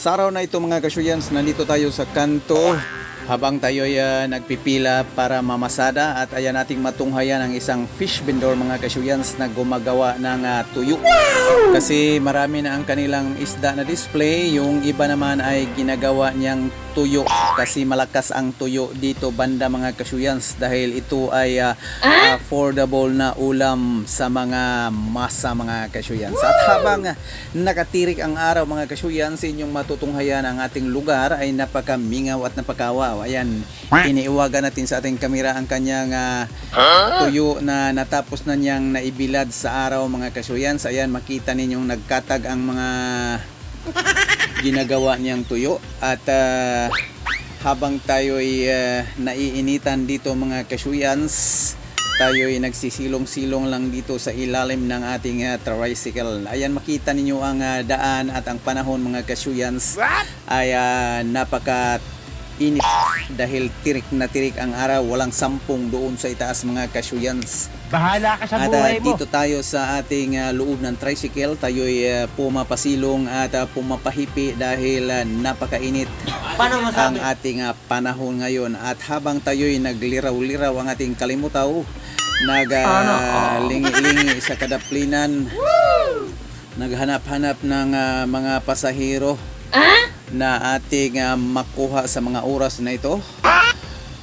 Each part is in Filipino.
Sa araw na ito mga kasyuyans, nandito tayo sa kanto habang tayo ay ah, nagpipila para mamasada at ayan nating matunghayan ang isang fish vendor mga kasyuyans na gumagawa ng ah, tuyo. Kasi marami na ang kanilang isda na display, yung iba naman ay ginagawa niyang tuyo kasi malakas ang tuyo dito banda mga kasyuyans dahil ito ay ah, affordable na ulam sa mga masa mga kasyuyans. At habang nakatirik ang araw mga kasyuyans, inyong matutunghayan ang ating lugar ay napakamingaw at napakawaw. Ayan, iniiwagan natin sa ating kamera ang kanyang ah, tuyo na natapos na niyang naibilad sa araw mga kasyuyans. Ayan, makita ninyong nagkatag ang mga ginagawa niyang tuyo. At ah, habang tayo ay ah, naiinitan dito mga kasyuyans tayo ay nagsisilong-silong lang dito sa ilalim ng ating ah, tricycle. Ayan makita ninyo ang ah, daan at ang panahon mga kasyuyans. Ay ah, napaka init dahil tirik na tirik ang araw walang sampung doon sa itaas mga kasyuyans. Bahala ka sa At ah, buhay mo. dito tayo sa ating ah, loob ng tricycle, tayo ay ah, pumapasilong at ah, pumapahipi dahil ah, napakainit Paano ang masabi? ating ah, panahon ngayon. At habang tayo ay nagliraw-liraw ang ating kalimutaw, naglingi-lingi sa kadaplinan, naghanap-hanap ng ah, mga pasahero na ating ah, makuha sa mga oras na ito.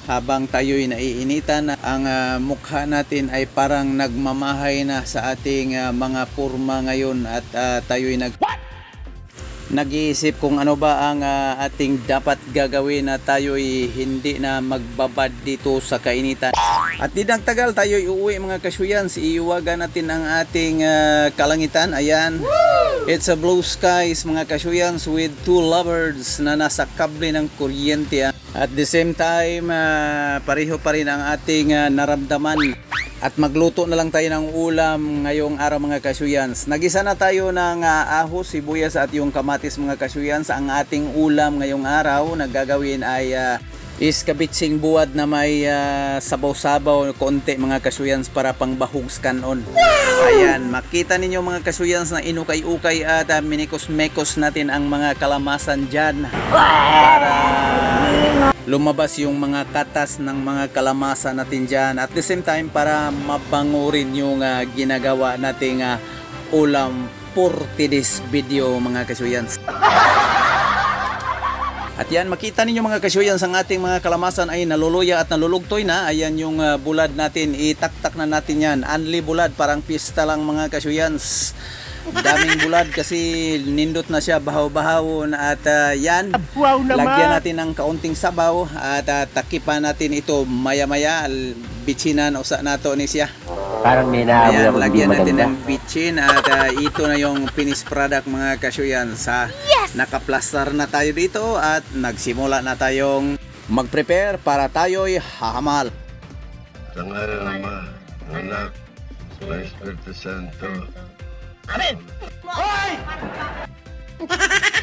Habang tayo'y naiinitan, ang ah, mukha natin ay parang nagmamahay na sa ating ah, mga purma ngayon at ah, tayo'y nag nag-iisip kung ano ba ang ah, ating dapat gagawin na tayo'y hindi na magbabad dito sa kainitan. At di nang tagal tayo'y uuwi mga kasyuyans, iiwagan natin ang ating ah, kalangitan. Ayan. It's a blue skies mga kasyuyans with two lovebirds na nasa kable ng kuryente. ah. At the same time, ah, pareho pa rin ang ating ah, naramdaman. At magluto na lang tayo ng ulam ngayong araw mga kasyuyans. Nagisa na tayo ng ah, ahos, sibuyas at yung kamatis mga kasyuyans. Ang ating ulam ngayong araw na gagawin ay ah, is kabitsing buwad na may ah, sabaw-sabaw konti mga kasyuyans para pangbahugs kanon. Ayan, makita ninyo mga kasyuyans na inukay-ukay at ah, minikos-mekos natin ang mga kalamasan dyan para lumabas yung mga katas ng mga kalamasa natin dyan. At the same time, para mabango rin yung ah, ginagawa nating ah, ulam for today's video mga kasyuyans. At yan, makita ninyo mga kasyuyans, ang ating mga kalamasan ay naluluya at nalulugtoy na. Ayan yung ah, bulad natin, itaktak na natin yan. Anli bulad, parang pista lang mga kasyuyans. Daming bulad kasi nindot na siya bahaw-bahaw at ah, yan. Wow. Lagyan natin ng kaunting sabaw at uh, takipan natin ito maya-maya. Bitsinan usa nato ni siya. Parang may Ayan, lagyan natin maganda. ng bitchin at uh, ito na yung finished product mga kasyuyan. Sa nakaplastar na tayo dito at nagsimula na tayong mag-prepare para tayo'y hahamal. Ng Ama, Anak, Espiritu Santo. Amen! Hoy!